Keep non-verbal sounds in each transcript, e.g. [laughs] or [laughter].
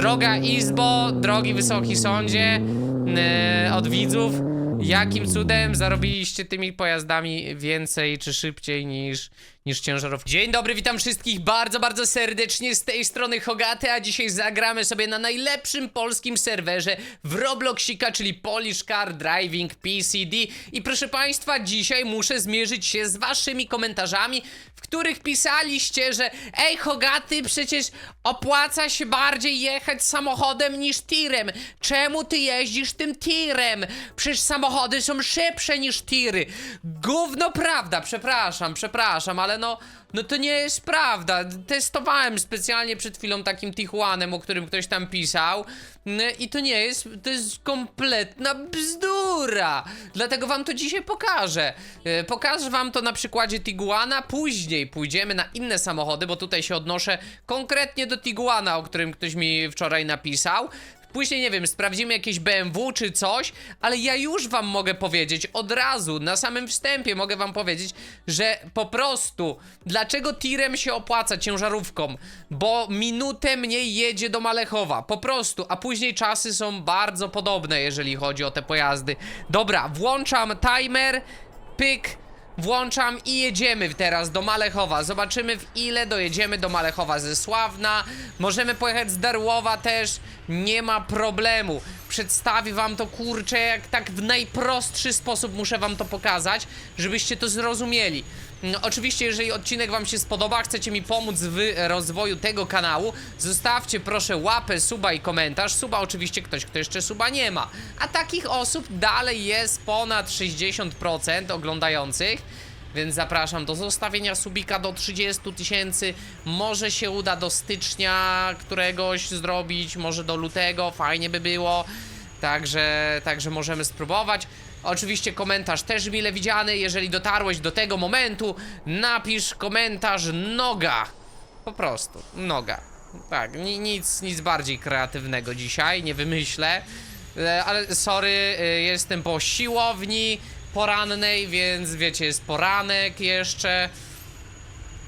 Droga Izbo, drogi Wysoki Sądzie, e, od widzów, jakim cudem zarobiliście tymi pojazdami więcej czy szybciej niż, niż ciężarówki? Dzień dobry, witam wszystkich bardzo, bardzo serdecznie z tej strony Hogaty, a dzisiaj zagramy sobie na najlepszym polskim serwerze w Robloxika, czyli Polish Car Driving PCD. I proszę Państwa, dzisiaj muszę zmierzyć się z Waszymi komentarzami, w których pisaliście, że ej Hogaty, przecież opłaca się bardziej jechać samochodem niż tirem. Czemu ty jeździsz tym tirem? Przecież samochody są szybsze niż tiry. Gówno prawda, przepraszam, przepraszam, ale no, no to nie jest prawda. Testowałem specjalnie przed chwilą takim Tijuanem, o którym ktoś tam pisał. No I to nie jest, to jest kompletna bzdura. Dlatego wam to dzisiaj pokażę. E, Pokażę wam to na przykładzie Tiguana. Później pójdziemy na inne samochody, bo tutaj się odnoszę konkretnie do Tiguana, o którym ktoś mi wczoraj napisał. Później, nie wiem, sprawdzimy jakieś BMW czy coś, ale ja już wam mogę powiedzieć od razu, na samym wstępie mogę wam powiedzieć, że po prostu dlaczego tirem się opłaca ciężarówką? Bo minutę mniej jedzie do Malechowa, po prostu, a później czasy są bardzo podobne, jeżeli chodzi o te pojazdy. Dobra, włączam timer, pyk, Włączam i jedziemy teraz do Malechowa. Zobaczymy w ile dojedziemy do Malechowa ze Sławna. Możemy pojechać z Darłowa też. Nie ma problemu. Przedstawię wam to kurczę jak tak w najprostszy sposób muszę wam to pokazać, żebyście to zrozumieli. No, oczywiście, jeżeli odcinek wam się spodoba, chcecie mi pomóc w rozwoju tego kanału, zostawcie proszę łapę, suba i komentarz. Suba oczywiście ktoś, kto jeszcze suba nie ma. A takich osób dalej jest ponad 60% oglądających. Więc zapraszam do zostawienia subika do 30 tysięcy. Może się uda do stycznia któregoś zrobić, może do lutego, fajnie by było. Także, także możemy spróbować. Oczywiście komentarz też mile widziany. Jeżeli dotarłeś do tego momentu, napisz komentarz noga. Po prostu, noga. Tak, ni nic, nic bardziej kreatywnego dzisiaj, nie wymyślę. E, Ale sorry, e, jestem po siłowni porannej, więc wiecie, jest poranek jeszcze.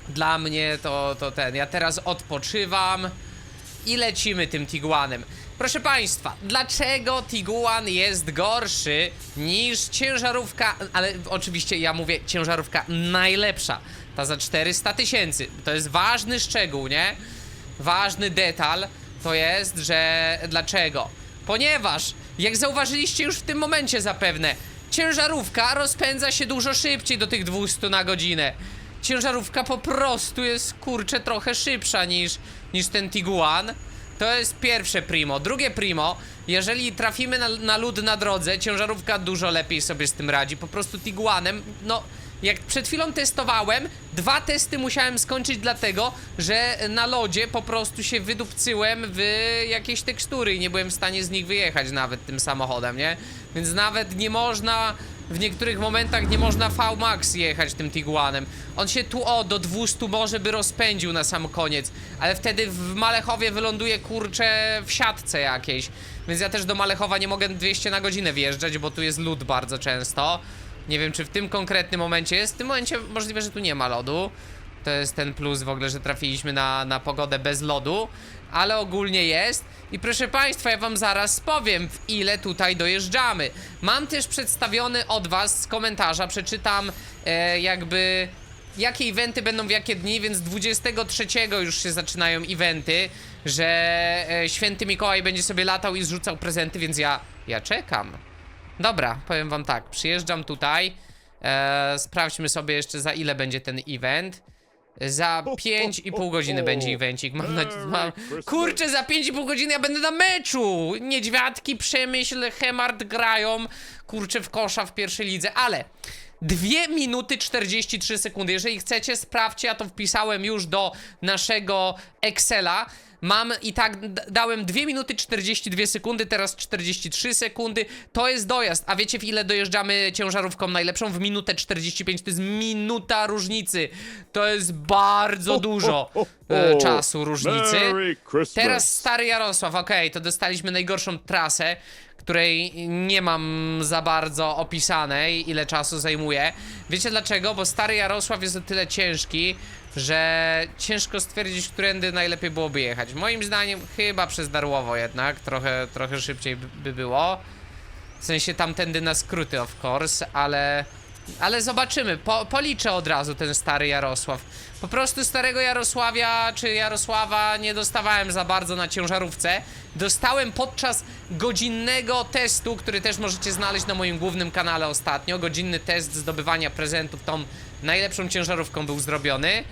Dla mnie to, to ten. Ja teraz odpoczywam i lecimy tym Tiguanem. Proszę Państwa, dlaczego Tiguan jest gorszy niż ciężarówka, ale oczywiście ja mówię ciężarówka najlepsza, ta za 400 tysięcy. To jest ważny szczegół, nie? Ważny detal to jest, że dlaczego? Ponieważ, jak zauważyliście już w tym momencie zapewne, ciężarówka rozpędza się dużo szybciej do tych 200 na godzinę. Ciężarówka po prostu jest kurczę trochę szybsza niż, niż ten Tiguan. To jest pierwsze primo. Drugie primo, jeżeli trafimy na, na lód na drodze, ciężarówka dużo lepiej sobie z tym radzi. Po prostu Tiguanem, no jak przed chwilą testowałem, dwa testy musiałem skończyć dlatego, że na lodzie po prostu się wydupcyłem w jakieś tekstury i nie byłem w stanie z nich wyjechać nawet tym samochodem, nie? Więc nawet nie można w niektórych momentach nie można V-Max jechać tym Tiguanem. On się tu o do 200 może by rozpędził na sam koniec, ale wtedy w Malechowie wyląduje kurcze w siatce jakiejś. Więc ja też do Malechowa nie mogę 200 na godzinę wjeżdżać, bo tu jest lód bardzo często. Nie wiem, czy w tym konkretnym momencie jest. W tym momencie możliwe, że tu nie ma lodu. To jest ten plus w ogóle, że trafiliśmy na, na pogodę bez lodu, ale ogólnie jest. I proszę Państwa, ja Wam zaraz powiem, w ile tutaj dojeżdżamy. Mam też przedstawiony od Was z komentarza, przeczytam e, jakby jakie eventy będą w jakie dni, więc 23 już się zaczynają eventy, że e, święty Mikołaj będzie sobie latał i zrzucał prezenty, więc ja, ja czekam. Dobra, powiem wam tak, przyjeżdżam tutaj, e, sprawdźmy sobie jeszcze za ile będzie ten event. Za 5,5 godziny będzie evencik. Mam na... Mam... Kurczę, za 5,5 godziny ja będę na meczu! Niedźwiadki, Przemyśl, Hemart grają, kurczę, w kosza w pierwszej lidze, ale... 2 minuty 43 sekundy. Jeżeli chcecie, sprawdźcie, ja to wpisałem już do naszego Excela. Mam i tak dałem 2 minuty 42 sekundy, teraz 43 sekundy. To jest dojazd. A wiecie w ile dojeżdżamy ciężarówką najlepszą? W minutę 45. To jest minuta różnicy. To jest bardzo dużo. e, czasu różnicy. Teraz stary Jarosław, okej, to dostaliśmy najgorszą trasę, której nie mam za bardzo opisanej, ile czasu zajmuje. Wiecie dlaczego? Bo stary Jarosław jest o tyle ciężki, że ciężko stwierdzić, którędy najlepiej byłoby jechać. Moim zdaniem chyba przez Darłowo jednak, trochę, trochę szybciej by, by było. W sensie tamtędy na skróty, of course, ale... Ale zobaczymy, po, policzę od razu ten stary Jarosław. Po prostu starego Jarosławia czy Jarosława nie dostawałem za bardzo na ciężarówce. Dostałem podczas godzinnego testu, który też możecie znaleźć na moim głównym kanale ostatnio. Godzinny test zdobywania prezentów tą najlepszą ciężarówką był zrobiony. Eee,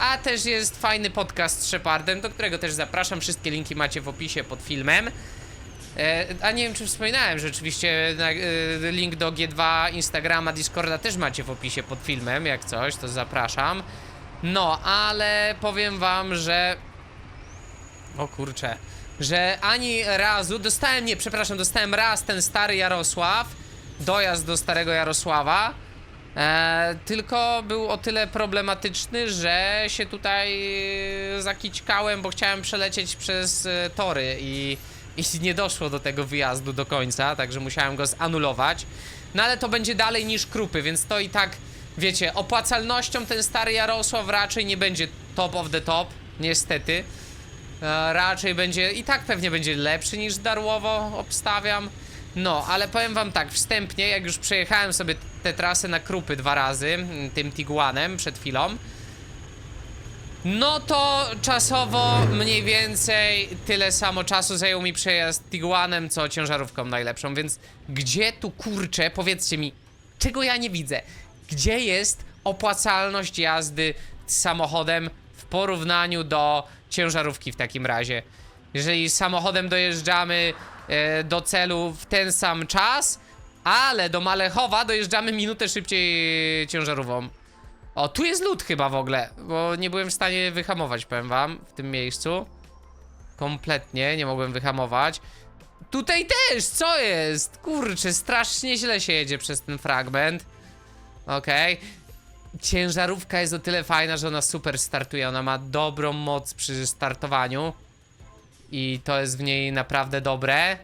a też jest fajny podcast z Shepardem, do którego też zapraszam. Wszystkie linki macie w opisie pod filmem. E, a nie wiem, czy wspominałem, że oczywiście e, link do G2, Instagrama, Discorda też macie w opisie pod filmem, jak coś, to zapraszam. No, ale powiem wam, że... O kurczę. Że ani razu, dostałem, nie, przepraszam, dostałem raz ten stary Jarosław, dojazd do starego Jarosława, e, tylko był o tyle problematyczny, że się tutaj e, zakićkałem, bo chciałem przelecieć przez e, tory i, i nie doszło do tego wyjazdu do końca, także musiałem go zanulować. No ale to będzie dalej niż krupy, więc to i tak, wiecie, opłacalnością ten stary Jarosław raczej nie będzie top of the top, niestety. E, raczej będzie, i tak pewnie będzie lepszy niż Darłowo, obstawiam. No, ale powiem wam tak, wstępnie, jak już przejechałem sobie tę trasę na krupy dwa razy, m, tym Tiguanem przed chwilą, no to czasowo mniej więcej tyle samo czasu zajął mi przejazd Tiguanem, co ciężarówką najlepszą, więc gdzie tu kurczę, powiedzcie mi, czego ja nie widzę? Gdzie jest opłacalność jazdy samochodem w porównaniu do ciężarówki w takim razie? Jeżeli samochodem dojeżdżamy e, do celu w ten sam czas, ale do Malechowa dojeżdżamy minutę szybciej ciężarówką. O, tu jest lód chyba w ogóle, bo nie byłem w stanie wyhamować, powiem wam, w tym miejscu. Kompletnie, nie mogłem wyhamować. Tutaj też, co jest? Kurczę, strasznie źle się jedzie przez ten fragment. Okej. Ciężarówka jest o tyle fajna, że ona super startuje, ona ma dobrą moc przy startowaniu. I to jest w niej naprawdę dobre.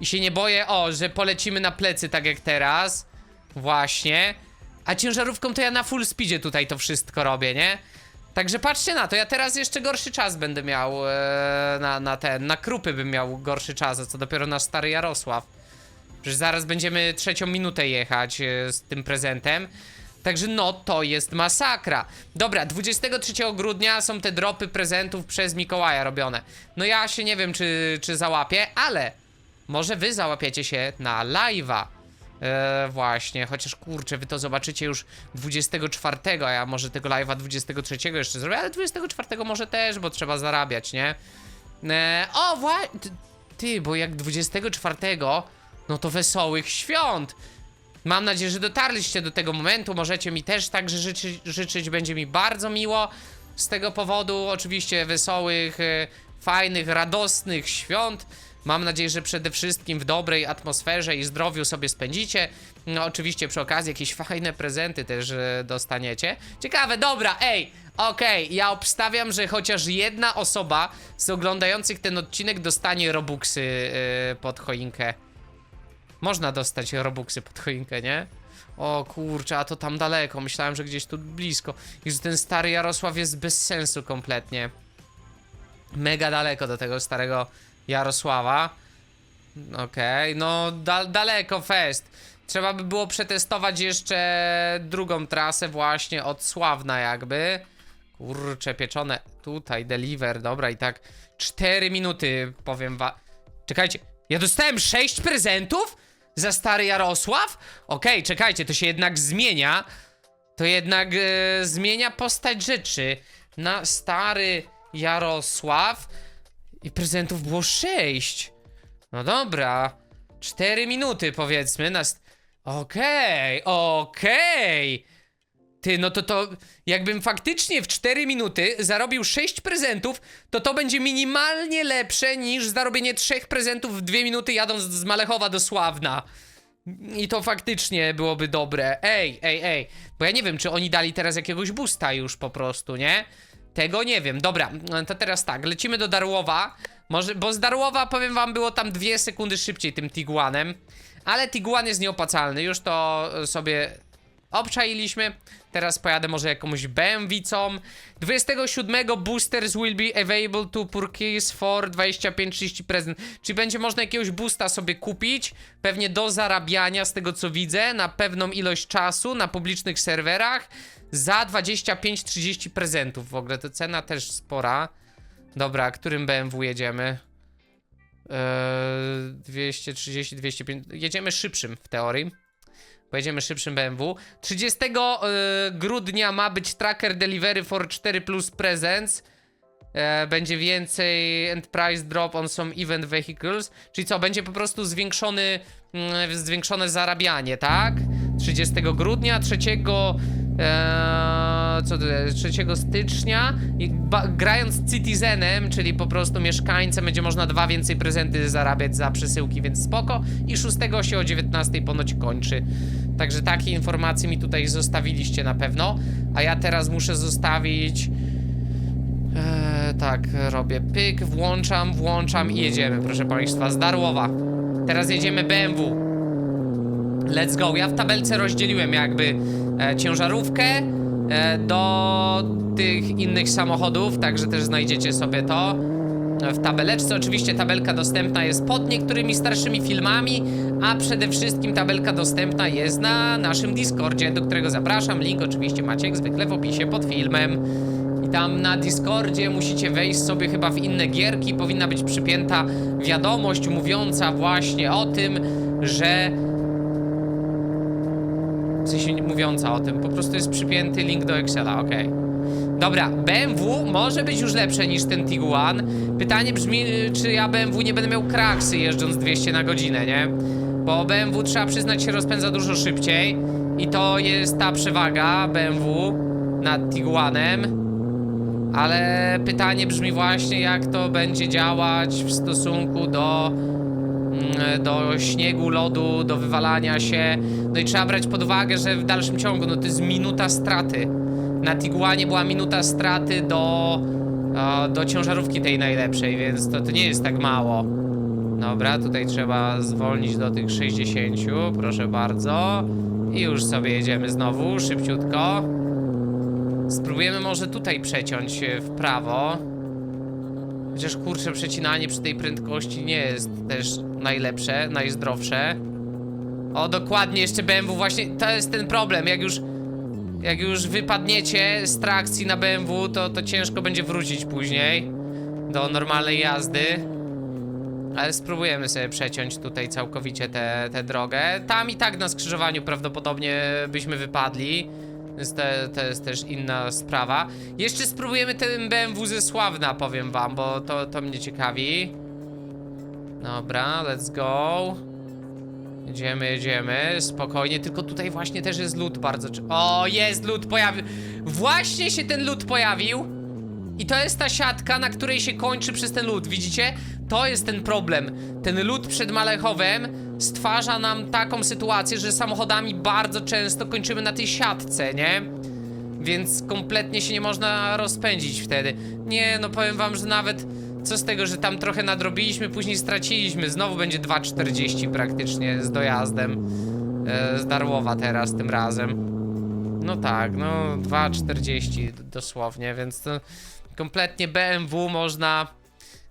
I się nie boję, o, że polecimy na plecy tak jak teraz. Właśnie. A ciężarówką to ja na full speedzie tutaj to wszystko robię, nie? Także patrzcie na to, ja teraz jeszcze gorszy czas będę miał e, na, na ten, na krupy bym miał gorszy czas, a co dopiero nasz stary Jarosław. Przecież zaraz będziemy trzecią minutę jechać e, z tym prezentem. Także no, to jest masakra. Dobra, 23 grudnia są te dropy prezentów przez Mikołaja robione. No ja się nie wiem, czy, czy załapię, ale może wy załapiecie się na live'a. E, właśnie, chociaż kurczę, wy to zobaczycie już 24, a ja może tego live'a 23 jeszcze zrobię, ale 24 może też, bo trzeba zarabiać, nie? E, o, właśnie, ty, bo jak 24, no to wesołych świąt. Mam nadzieję, że dotarliście do tego momentu. Możecie mi też także życzy, życzyć, będzie mi bardzo miło z tego powodu. Oczywiście wesołych, e, fajnych, radosnych świąt. Mam nadzieję, że przede wszystkim w dobrej atmosferze i zdrowiu sobie spędzicie. No, oczywiście przy okazji jakieś [laughs] fajne prezenty też e, dostaniecie. Ciekawe, dobra, ej, okej, ja obstawiam, że chociaż jedna osoba z oglądających ten odcinek dostanie robuxy e, pod choinkę. Można dostać robuxy pod choinkę, nie? O kurczę, a to tam daleko. Myślałem, że gdzieś tu blisko. I że ten stary Jarosław jest bez sensu kompletnie. Mega daleko do tego starego Jarosława. Okej, no da daleko fest. Trzeba by było przetestować jeszcze drugą trasę właśnie od Sławna jakby. Kurcze, pieczone. Tutaj, deliver, dobra i tak 4 minuty powiem wa... Czekajcie, ja dostałem 6 prezentów za stary Jarosław? Okej, czekajcie, to się jednak zmienia. To jednak e, zmienia postać rzeczy. Na stary Jarosław i prezentów było 6. No dobra. 4 minuty powiedzmy. Nas... Okej, okej. Ty, no to to jakbym faktycznie w 4 minuty zarobił 6 prezentów, to to będzie minimalnie lepsze niż zarobienie 3 prezentów w 2 minuty jadąc z Malechowa do Sławna. I to faktycznie byłoby dobre. Ej, ej, ej. Bo ja nie wiem, czy oni dali teraz jakiegoś boosta już po prostu, nie? Tego nie wiem. Dobra, to teraz tak, lecimy do Darłowa. Może, bo z Darłowa, powiem wam, było tam dwie sekundy szybciej tym Tiguanem. Ale Tiguan jest nieopłacalny, już to sobie obczailiśmy. Teraz pojadę może jakąś BMW-cą. 27 boosters will be available to purchase for 25-30 prezent. Czyli będzie można jakiegoś boosta sobie kupić, pewnie do zarabiania z tego co widzę, na pewną ilość czasu na publicznych serwerach za 25-30 prezentów. W ogóle to cena też spora. Dobra, którym BMW jedziemy? Eee, 230, 205. Jedziemy szybszym w teorii. Pojedziemy szybszym BMW. 30 y, grudnia ma być tracker delivery for 4 plus presents. E, będzie więcej and price drop on some event vehicles. Czyli co, będzie po prostu zwiększony, mm, zwiększone zarabianie, tak? 30 grudnia, 3 e, co to jest, 3 stycznia i grając Citizenem, czyli po prostu mieszkańcem, będzie można dwa więcej prezenty zarabiać za przesyłki, więc spoko. I 6 się o 19 ponoć kończy. Także takie informacje mi tutaj zostawiliście na pewno. A ja teraz muszę zostawić. Eee, tak, robię pyk, włączam, włączam i jedziemy, proszę Państwa, z Darłowa. Teraz jedziemy BMW. Let's go. Ja w tabelce rozdzieliłem jakby e, ciężarówkę e, do tych innych samochodów, także też znajdziecie sobie to e, w tabeleczce. Oczywiście tabelka dostępna jest pod niektórymi starszymi filmami, a przede wszystkim tabelka dostępna jest na naszym Discordzie, do którego zapraszam. Link oczywiście macie jak zwykle w opisie pod filmem. I tam na Discordzie musicie wejść sobie chyba w inne gierki. Powinna być przypięta wiadomość mówiąca właśnie o tym, że w sensie mówiąca o tym, po prostu jest przypięty link do Excela, okej. Dobra, BMW może być już lepsze niż ten Tiguan. Pytanie brzmi, czy ja BMW nie będę miał kraksy jeżdżąc 200 na godzinę, nie? Bo BMW trzeba przyznać się rozpędza dużo szybciej i to jest ta przewaga BMW nad Tiguanem. Ale pytanie brzmi właśnie, jak to będzie działać w stosunku do do śniegu, lodu, do wywalania się. No i trzeba brać pod uwagę, że w dalszym ciągu, no to jest minuta straty. Na Tiguanie była minuta straty do, e, do ciężarówki tej najlepszej, więc to, to nie jest tak mało. Dobra, tutaj trzeba zwolnić do tych 60, proszę bardzo. I już sobie jedziemy znowu, szybciutko. Spróbujemy może tutaj przeciąć e, w prawo. Chociaż kurczę, przecinanie przy tej prędkości nie jest też najlepsze, najzdrowsze. O, dokładnie, jeszcze BMW właśnie, to jest ten problem, jak już jak już wypadniecie z trakcji na BMW, to, to ciężko będzie wrócić później do normalnej jazdy. Ale spróbujemy sobie przeciąć tutaj całkowicie tę drogę. Tam i tak na skrzyżowaniu prawdopodobnie byśmy wypadli. To, to jest też inna sprawa. Jeszcze spróbujemy ten BMW ze Sławna, powiem wam, bo to, to mnie ciekawi. Dobra, let's go. Jedziemy, jedziemy, spokojnie, tylko tutaj właśnie też jest lód bardzo... O, jest lód, pojawił... Właśnie się ten lód pojawił. I to jest ta siatka, na której się kończy przez ten lód, widzicie? To jest ten problem. Ten lód przed Malechowem stwarza nam taką sytuację, że samochodami bardzo często kończymy na tej siatce, nie? Więc kompletnie się nie można rozpędzić wtedy. Nie, no powiem wam, że nawet co z tego, że tam trochę nadrobiliśmy, później straciliśmy. Znowu będzie 2,40 praktycznie z dojazdem. E, z Darłowa teraz tym razem. No tak, no 2,40 dosłownie, więc to kompletnie BMW można.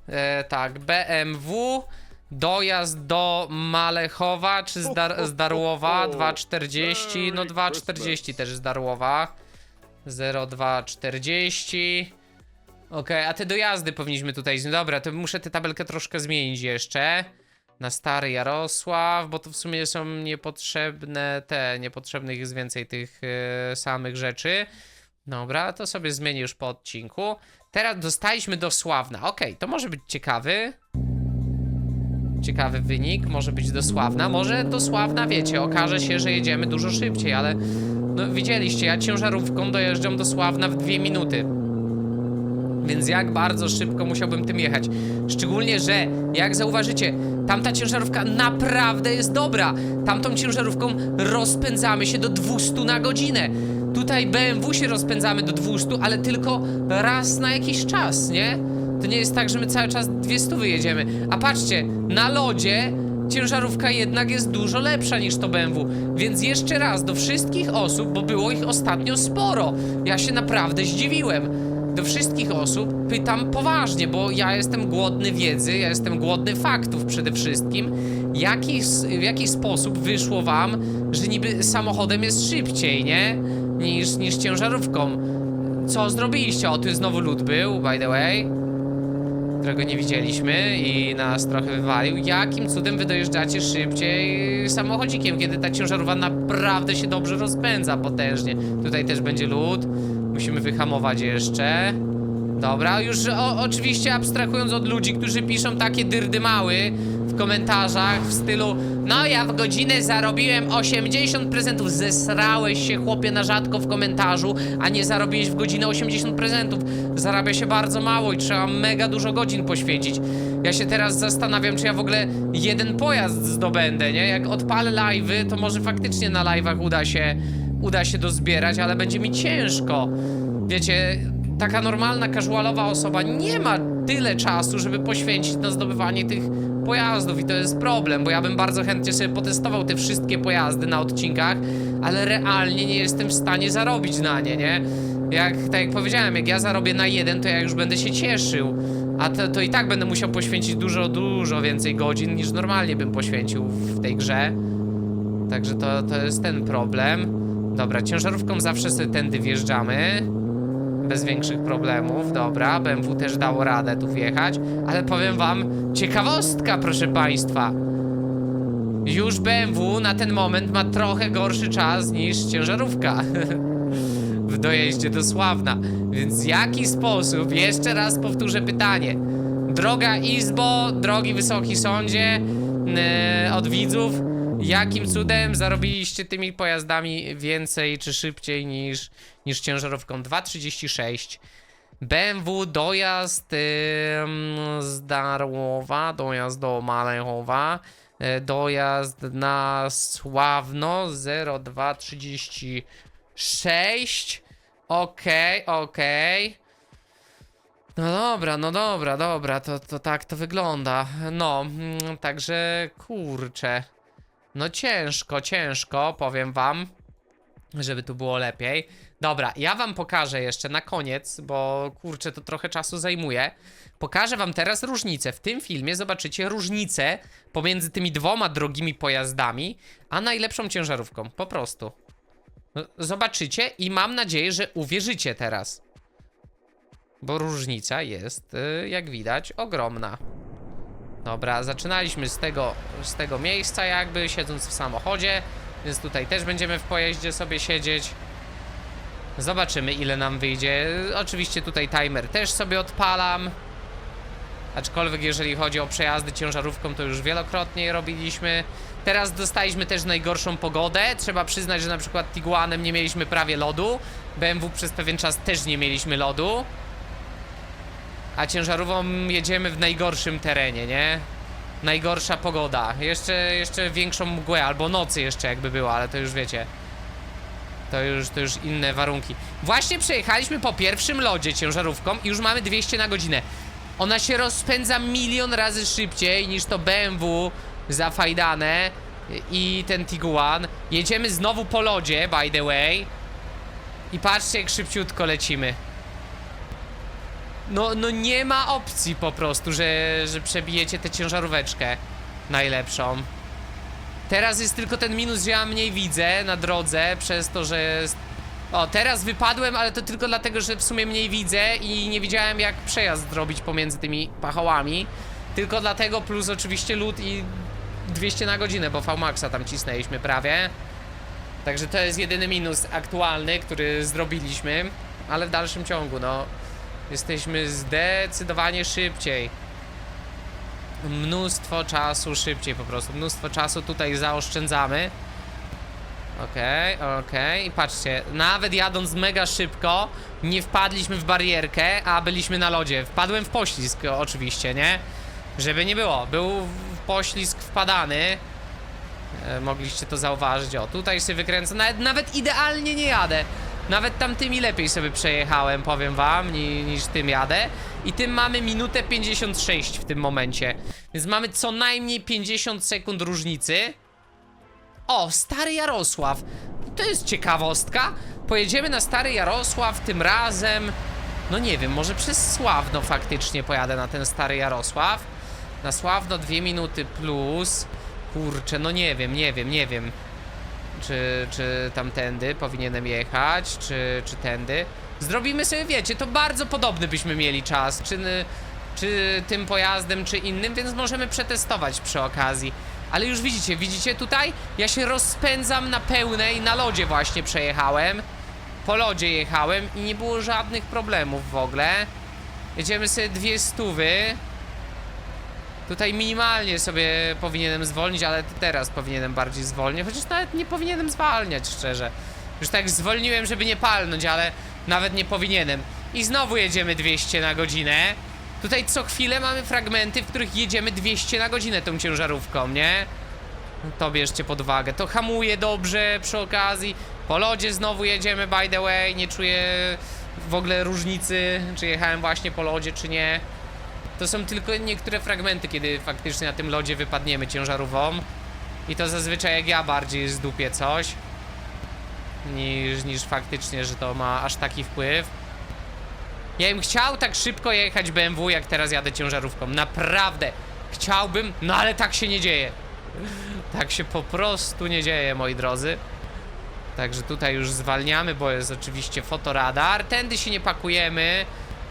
E, tak, BMW. Dojazd do Malechowa czy z, Dar z Darłowa [laughs] 2,40. No 2,40 też z Darłowa. 0,240. Okej, a te dojazdy powinniśmy tutaj. Dobra, to muszę tę tabelkę troszkę zmienić jeszcze. Na stary Jarosław, bo to w sumie są niepotrzebne te, niepotrzebnych jest więcej tych e, samych rzeczy. Dobra, to sobie zmienię już po odcinku. Teraz dostaliśmy do Sławna. Okej, to może być ciekawy. Ciekawy wynik, może być do Sławna. Może do Sławna, wiecie, okaże się, że jedziemy dużo szybciej, ale no widzieliście, ja ciężarówką dojeżdżam do Sławna w dwie minuty. Więc jak bardzo szybko musiałbym tym jechać. Szczególnie, że jak zauważycie, tamta ciężarówka naprawdę jest dobra. Tamtą ciężarówką rozpędzamy się do 200 na godzinę. Tutaj BMW się rozpędzamy do 200, ale tylko raz na jakiś czas, nie? To nie jest tak, że my cały czas 200 wyjedziemy. A patrzcie, na lodzie ciężarówka jednak jest dużo lepsza niż to BMW. Więc jeszcze raz do wszystkich osób, bo było ich ostatnio sporo. Ja się naprawdę zdziwiłem. Do wszystkich osób pytam poważnie, bo ja jestem głodny wiedzy, ja jestem głodny faktów przede wszystkim. Jaki, w jaki sposób wyszło wam, że niby samochodem jest szybciej, nie? Niż, niż ciężarówką. Co zrobiliście? O, tu znowu lód był, by the way którego nie widzieliśmy i nas trochę wywalił. Jakim cudem wy dojeżdżacie szybciej samochodzikiem, kiedy ta ciężarówka naprawdę się dobrze rozpędza potężnie? Tutaj też będzie lód. Musimy wyhamować jeszcze. Dobra, już o, oczywiście abstrahując od ludzi, którzy piszą takie dyrdymały w komentarzach w stylu No ja w godzinę zarobiłem 80 prezentów. Zesrałeś się chłopie na rzadko w komentarzu A nie zarobiłeś w godzinę 80 prezentów. Zarabia się bardzo mało i trzeba mega dużo godzin poświęcić. Ja się teraz zastanawiam, czy ja w ogóle jeden pojazd zdobędę, nie? Jak odpalę live'y, to może faktycznie na live'ach uda się Uda się dozbierać, ale będzie mi ciężko. Wiecie, taka normalna, casualowa osoba nie ma tyle czasu, żeby poświęcić na zdobywanie tych pojazdów i to jest problem, bo ja bym bardzo chętnie sobie potestował te wszystkie pojazdy na odcinkach, ale realnie nie jestem w stanie zarobić na nie, nie? Jak, tak jak powiedziałem, jak ja zarobię na jeden, to ja już będę się cieszył, a to, to i tak będę musiał poświęcić dużo, dużo więcej godzin niż normalnie bym poświęcił w tej grze. Także to, to jest ten problem. Dobra, ciężarówką zawsze sobie tędy wjeżdżamy. Bez większych problemów, dobra. BMW też dało radę tu wjechać. Ale powiem wam, ciekawostka, proszę państwa. Już BMW na ten moment ma trochę gorszy czas niż ciężarówka. [laughs] w dojeździe do Sławna. Więc w jaki sposób, jeszcze raz powtórzę pytanie. Droga Izbo, drogi Wysoki Sądzie, yy, od widzów, jakim cudem zarobiliście tymi pojazdami więcej czy szybciej niż, niż ciężarówką? 2,36. BMW dojazd ym, z Darłowa, dojazd do Malechowa, y, dojazd na Sławno 0236. Okej, okej. No dobra, no dobra, dobra, to, to tak to wygląda. No, mm, także kurczę. No ciężko, ciężko, powiem wam, żeby tu było lepiej. Dobra, ja wam pokażę jeszcze na koniec, bo kurczę, to trochę czasu zajmuje. Pokażę wam teraz różnicę. W tym filmie zobaczycie różnicę pomiędzy tymi dwoma drogimi pojazdami, a najlepszą ciężarówką. Po prostu. No, Zobaczycie i mam nadzieję, że uwierzycie teraz. Bo różnica jest, y, jak widać, ogromna. Dobra, zaczynaliśmy z tego, z tego miejsca jakby, siedząc w samochodzie, więc tutaj też będziemy w pojeździe sobie siedzieć. Zobaczymy ile nam wyjdzie. Oczywiście tutaj timer też sobie odpalam. Aczkolwiek jeżeli chodzi o przejazdy ciężarówką, to już wielokrotnie robiliśmy. Teraz dostaliśmy też najgorszą pogodę. Trzeba przyznać, że na przykład Tiguanem nie mieliśmy prawie lodu. BMW przez pewien czas też nie mieliśmy lodu. A ciężarówką jedziemy w najgorszym terenie, nie? Najgorsza pogoda. Jeszcze, jeszcze większą mgłę, albo nocy jeszcze jakby było, ale to już wiecie. To już, to już inne warunki. Właśnie przejechaliśmy po pierwszym lodzie ciężarówką i już mamy 200 na godzinę. Ona się rozpędza milion razy szybciej niż to BMW zafajdane i ten Tiguan. Jedziemy znowu po lodzie, by the way. I patrzcie jak szybciutko lecimy. No, no nie ma opcji po prostu, że, że przebijecie tę ciężaróweczkę najlepszą. Teraz jest tylko ten minus, że ja mniej widzę na drodze, przez to, że... jest- O, teraz wypadłem, ale to tylko dlatego, że w sumie mniej widzę i nie widziałem jak przejazd zrobić pomiędzy tymi pachołami. Tylko dlatego, plus oczywiście lód i 200 na godzinę, bo VMAXa tam cisnęliśmy prawie. Także to jest jedyny minus aktualny, który zrobiliśmy, ale w dalszym ciągu, no... Jesteśmy zdecydowanie szybciej. Mnóstwo czasu szybciej po prostu. Mnóstwo czasu tutaj zaoszczędzamy. Okej, okej. I patrzcie, nawet jadąc mega szybko, nie wpadliśmy w barierkę, a byliśmy na lodzie. Wpadłem w poślizg, oczywiście, nie? Żeby nie było. Był poślizg wpadany. E, mogliście to zauważyć. O, tutaj się wykręcę. Nawet, nawet idealnie nie jadę. Nawet tamtymi lepiej sobie przejechałem, powiem wam, ni, niż tym jadę. I tym mamy minutę 56 w tym momencie. Więc mamy co najmniej 50 sekund różnicy. O, Stary Jarosław. To jest ciekawostka. Pojedziemy na Stary Jarosław tym razem. No nie wiem, może przez Sławno faktycznie pojadę na ten Stary Jarosław. Na Sławno 2 minuty plus. Kurczę, no nie wiem, nie wiem, nie wiem. Czy, czy tamtędy powinienem jechać, czy, czy tędy. Zrobimy sobie, wiecie, to bardzo podobny byśmy mieli czas, czy, czy tym pojazdem, czy innym, więc możemy przetestować przy okazji. Ale już widzicie, widzicie tutaj? Ja się rozpędzam na pełnej, na lodzie właśnie przejechałem. Po lodzie jechałem i nie było żadnych problemów w ogóle. Jedziemy sobie dwie stówy. Tutaj minimalnie sobie powinienem zwolnić, ale teraz powinienem bardziej zwolnić, chociaż nawet nie powinienem zwalniać, szczerze. Już tak zwolniłem, żeby nie palnąć, ale nawet nie powinienem. I znowu jedziemy 200 na godzinę. Tutaj co chwilę mamy fragmenty, w których jedziemy 200 na godzinę tą ciężarówką, nie? To bierzcie pod uwagę. To hamuje dobrze przy okazji. Po lodzie znowu jedziemy, by the way. Nie czuję w ogóle różnicy, czy jechałem właśnie po lodzie, czy nie. To są tylko niektóre fragmenty, kiedy faktycznie na tym lodzie wypadniemy ciężarówką. I to zazwyczaj jak ja bardziej zdupię coś. Niż, niż faktycznie, że to ma aż taki wpływ. Ja bym chciał tak szybko jechać BMW, jak teraz jadę ciężarówką. Naprawdę. Chciałbym, no ale tak się nie dzieje. Tak się po prostu nie dzieje, moi drodzy. Także tutaj już zwalniamy, bo jest oczywiście fotoradar. Tędy się nie pakujemy,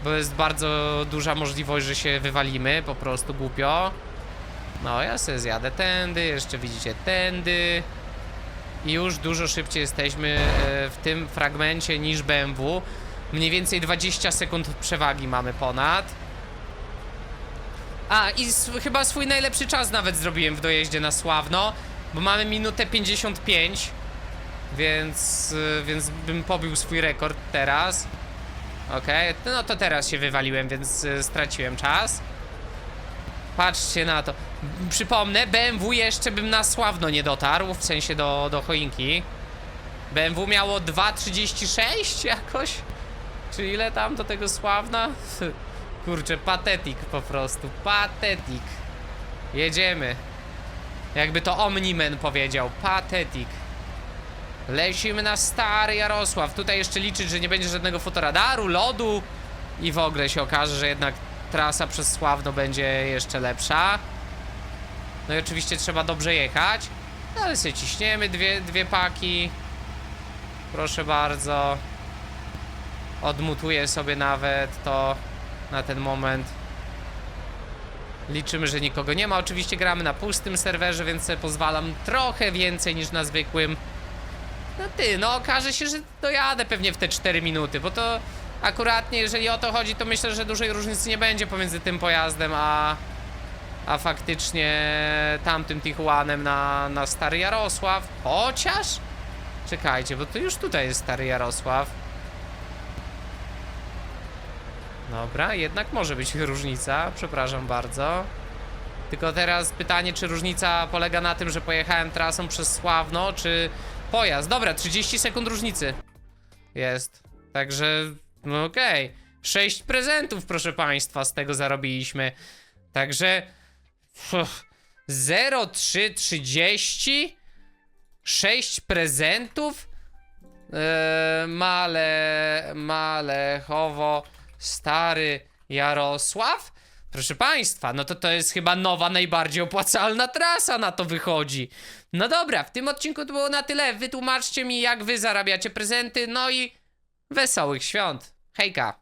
bo jest bardzo duża możliwość, że się wywalimy, po prostu głupio. No, ja sobie zjadę tędy, jeszcze widzicie tędy. I już dużo szybciej jesteśmy e, w tym fragmencie niż BMW. Mniej więcej 20 sekund przewagi mamy ponad. A, i chyba swój najlepszy czas nawet zrobiłem w dojeździe na Sławno, bo mamy minutę 55. Więc, y, więc bym pobił swój rekord teraz. Okej, no to teraz się wywaliłem, więc y, straciłem czas. Patrzcie na to. Przypomnę, BMW jeszcze bym na Sławno nie dotarł, w sensie do, do choinki. BMW miało 2,36 jakoś? Czy ile tam do tego Sławna? [laughs] Kurczę, patetik po prostu, patetik. Jedziemy. Jakby to Omnimen powiedział, patetik. Lecimy na stary Jarosław. Tutaj jeszcze liczyć, że nie będzie żadnego fotoradaru, lodu i w ogóle się okaże, że jednak trasa przez Sławno będzie jeszcze lepsza. No i oczywiście trzeba dobrze jechać. No ale sobie ciśniemy dwie, dwie paki. Proszę bardzo. Odmutuję sobie nawet to na ten moment. Liczymy, że nikogo nie ma. Oczywiście gramy na pustym serwerze, więc sobie pozwalam trochę więcej niż na zwykłym. No ty, no okaże się, że dojadę pewnie w te 4 minuty, bo to akuratnie, jeżeli o to chodzi, to myślę, że dużej różnicy nie będzie pomiędzy tym pojazdem, a, a faktycznie tamtym Tijuanem na, na Stary Jarosław. Chociaż? Czekajcie, bo to już tutaj jest Stary Jarosław. Dobra, jednak może być różnica, przepraszam bardzo. Tylko teraz pytanie, czy różnica polega na tym, że pojechałem trasą przez Sławno, czy pojazd. Dobra, 30 sekund różnicy. Jest. Także, no okej. 6 prezentów, proszę państwa, z tego zarobiliśmy. Także. Uff, 0,330? 6 prezentów? Eee, male, Malechowo, stary Jarosław? Proszę Państwa, no to to jest chyba nowa, najbardziej opłacalna trasa na to wychodzi. No dobra, w tym odcinku to było na tyle. Wytłumaczcie mi, jak Wy zarabiacie prezenty, no i wesołych świąt. Hejka!